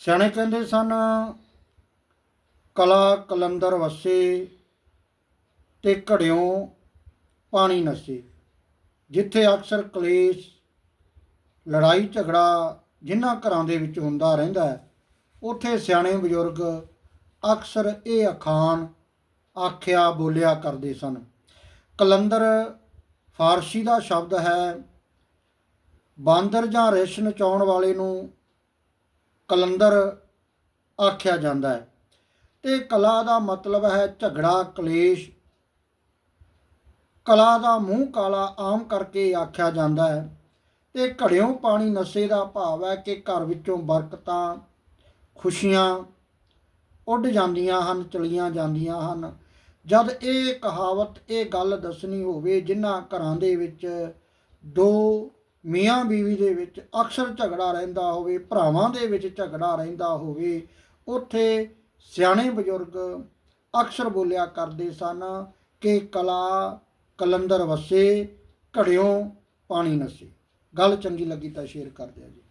ਸਿਆਣੇ ਕਹਿੰਦੇ ਸਨ, ਕਲਾ ਕਲੰਦਰ ਵਸੇ ਤੇ ਘੜਿਓਂ ਪਾਣੀ ਨਸੇ। ਜਿੱਥੇ ਅਕਸਰ ਕਲੇਸ਼, ਲੜਾਈ ਝਗੜਾ ਜਿਨ੍ਹਾਂ ਘਰਾਂ ਦੇ ਵਿੱਚ ਹੁੰਦਾ ਰਹਿੰਦਾ ਉੱਥੇ ਸਿਆਣੇ ਬਜ਼ੁਰਗ ਅਕਸਰ ਇਹ ਅਖਾਣ ਆਖਿਆ ਬੋਲਿਆ ਕਰਦੇ ਸਨ। ਕਲੰਦਰ ਫਾਰਸੀ ਦਾ ਸ਼ਬਦ ਹੈ, ਬਾਂਦਰ ਜਾਂ ਰਿਛ ਨਚਾਉਣ ਵਾਲੇ ਨੂੰ ਕਲੰਦਰ ਆਖਿਆ ਜਾਂਦਾ ਹੈ। ਤੇ ਕਲਾ ਦਾ ਮਤਲਬ ਹੈ ਝਗੜਾ, ਕਲੇਸ਼। ਕਲਾ ਦਾ ਮੂੰਹ ਕਾਲਾ ਆਮ ਕਰਕੇ ਆਖਿਆ ਜਾਂਦਾ ਹੈ। ਤੇ ਘੜਿਓਂ ਪਾਣੀ ਨਸੇ ਦਾ ਭਾਵ ਹੈ ਕਿ ਘਰ ਵਿੱਚੋਂ ਬਰਕਤਾਂ, ਖੁਸ਼ੀਆਂ ਉੱਡ ਜਾਂਦੀਆਂ ਹਨ, ਚਲੀਆਂ ਜਾਂਦੀਆਂ ਹਨ। ਜਦ ਇਹ ਕਹਾਵਤ, ਇਹ ਗੱਲ ਦੱਸਣੀ ਹੋਵੇ, ਜਿਨ੍ਹਾਂ ਘਰਾਂ ਦੇ ਵਿੱਚ ਦੋ ਮੀਆਂ ਬੀਵੀ ਦੇ ਵਿੱਚ ਅਕਸਰ ਝਗੜਾ ਰਹਿੰਦਾ ਹੋਵੇ, ਭਰਾਵਾਂ ਦੇ ਵਿੱਚ ਝਗੜਾ ਰਹਿੰਦਾ ਹੋਵੇ, ਉੱਥੇ ਸਿਆਣੇ ਬਜ਼ੁਰਗ ਅਕਸਰ ਬੋਲਿਆ ਕਰਦੇ ਸਨ ਕਿ ਕਲਾ ਕਲੰਦਰ ਵਸੇ, ਘੜਿਓਂ ਪਾਣੀ ਨਸੇ। ਗੱਲ ਚੰਗੀ ਲੱਗੀ ਤਾਂ ਸ਼ੇਅਰ ਕਰ ਦਿਆ ਜੀ।